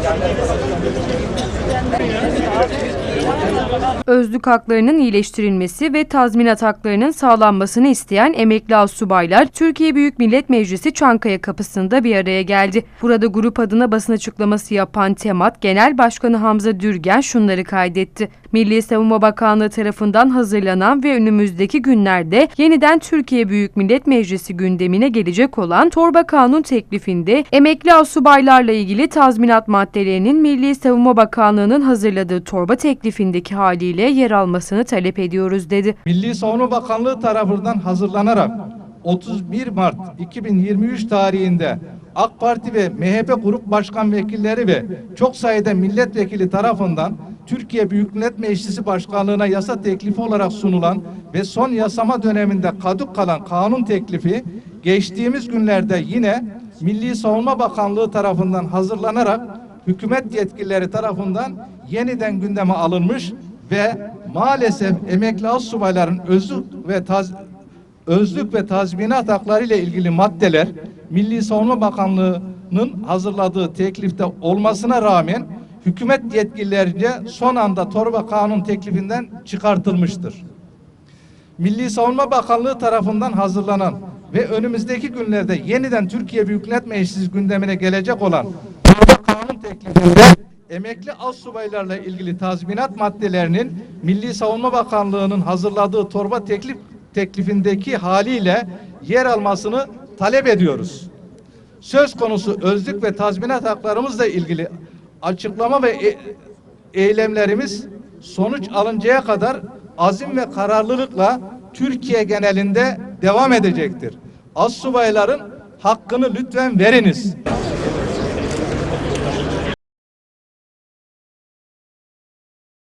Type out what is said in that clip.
やめてください。Özlük haklarının iyileştirilmesi ve tazminat haklarının sağlanmasını isteyen emekli astsubaylar Türkiye Büyük Millet Meclisi Çankaya kapısında bir araya geldi. Burada grup adına basın açıklaması yapan TEMAT Genel Başkanı Hamza Dürgen şunları kaydetti. Milli Savunma Bakanlığı tarafından hazırlanan ve önümüzdeki günlerde yeniden Türkiye Büyük Millet Meclisi gündemine gelecek olan torba kanun teklifinde emekli astsubaylarla ilgili tazminat maddelerinin Milli Savunma Bakanlığı'nın hazırladığı torba teklifindeki haliyle yer almasını talep ediyoruz dedi. Milli Savunma Bakanlığı tarafından hazırlanarak 31 Mart 2023 tarihinde AK Parti ve MHP grup başkan vekilleri ve çok sayıda milletvekili tarafından Türkiye Büyük Millet Meclisi Başkanlığına yasa teklifi olarak sunulan ve son yasama döneminde kaduk kalan kanun teklifi geçtiğimiz günlerde yine Milli Savunma Bakanlığı tarafından hazırlanarak hükümet yetkilileri tarafından yeniden gündeme alınmış ve maalesef emekli astsubayların özlük ve taz, özlük ve tazminat hakları ile ilgili maddeler Milli Savunma Bakanlığı'nın hazırladığı teklifte olmasına rağmen hükümet yetkililerince son anda torba kanun teklifinden çıkartılmıştır. Milli Savunma Bakanlığı tarafından hazırlanan ve önümüzdeki günlerde yeniden Türkiye Büyük Millet Meclisi gündemine gelecek olan torba kanun teklifinde emekli astsubaylarla ilgili tazminat maddelerinin Milli Savunma Bakanlığı'nın hazırladığı torba teklif teklifindeki haliyle yer almasını talep ediyoruz. Söz konusu özlük ve tazminat haklarımızla ilgili açıklama ve e- eylemlerimiz sonuç alıncaya kadar azim ve kararlılıkla Türkiye genelinde devam edecektir. Astsubayların hakkını lütfen veriniz.